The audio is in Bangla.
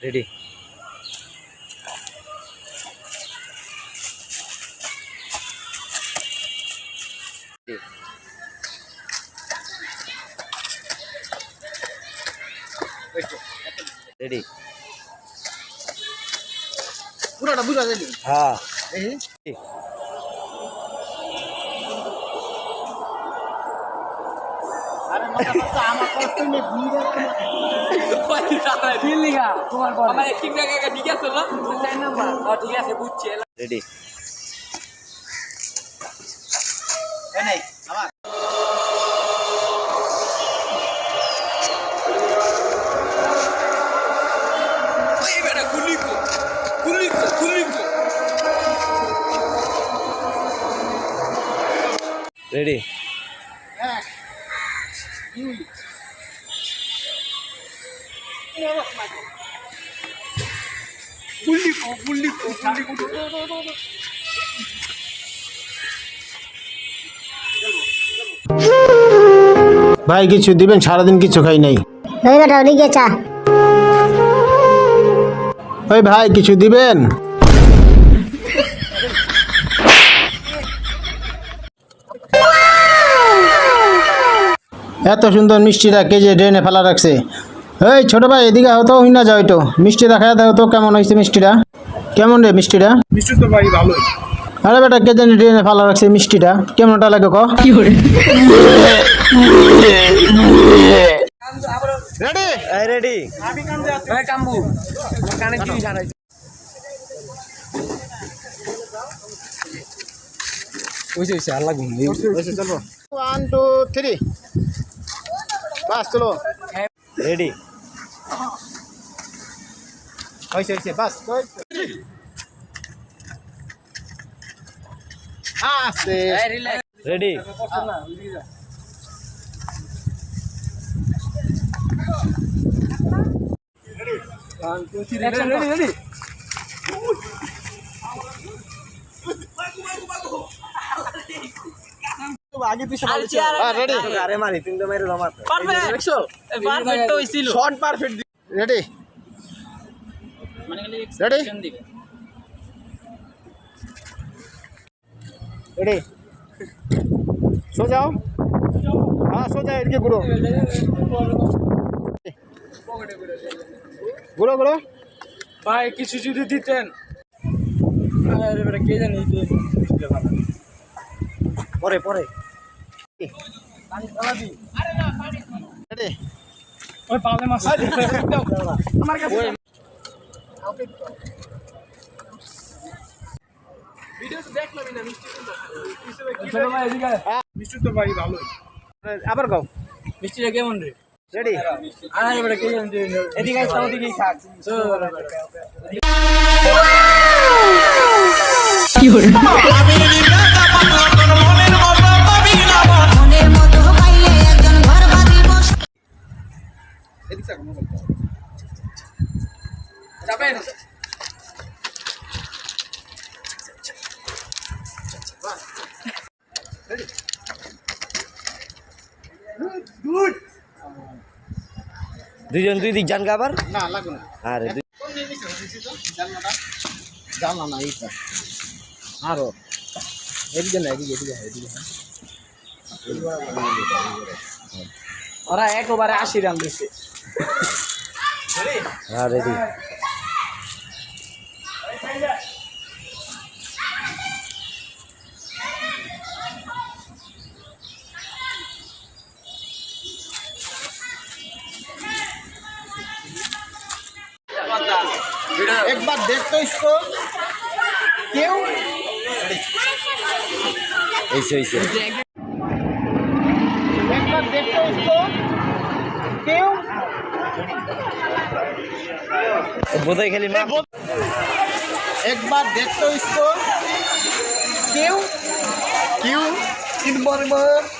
রেডি রেডি পুরোটা বুঝা যায়নি? হ্যাঁ। আরে মাথা আমার কষ্ট নেই ভিড়ে আমার একটিং জায়গা ঠিক ভাই কিছু দিবেন? সারাদিন কিছু খাই নাই। ওই বেটা ওদিকে চা ওই ভাই কিছু দিবেন? এত সুন্দর মিষ্টিটা কেজে ড্রেনে ফেলা রাখছে? এই ছোট ভাই এদিকে হতো হই না যাও একটু। মিষ্টিটা খাওয়া দেখো তো কেমন হয়েছে মিষ্টিটা? কেমন রে মিষ্টিটা? মিষ্টি তো ভাই ভালোই। আরে বেটা কে জানি ড্রেনে ফেলা রাখছে মিষ্টিটা। কেমনটা লাগে ক? রেডি এই রেডি ভাই কাম্বু আমার কানে জিনিস হারাইছে ওইছে ওইছে আর লাগুন চলো ওয়ান টু থ্রি বাস চলো। রেডি হয়েছে হয়েছে বাস আস্তে রেডি রেডি রেডি হ্যাঁ রেডি আরে মারি তুমি তো মেরে। জমা পারফেক্ট। দেখছ? পারফেক্ট তো হইছিল। শর্ট পারফেক্ট রেডি মানে রেডি রেডি সো যাও। হ্যাঁ সো যাও এদিকে ঘুরো। ঘুরো ঘুরো। ভাই কিছু যদি দিতেন। আরে বেটা কে জানি পরে পরে। আবার গাও মিষ্টিটা কেমন রে? রেডি আরে বেটা কে জানি এদিকে ওদিকে থাক। যাবেন? দুইজন দুই দিক জান আবার? না লাগবে না। আরে জানলা না এইটা। আরও। এদিকে না এদিকে এদিকে এদিকে ওরা একবারে আশি রান দিছে। হ্যাঁ রেডি। एक बार देख तो इसको क्यों ऐसे ऐसे एक बार देख तो इसको क्यों बोधा खेली मैं एक बार देख तो इसको क्यों क्यों तीन बार बार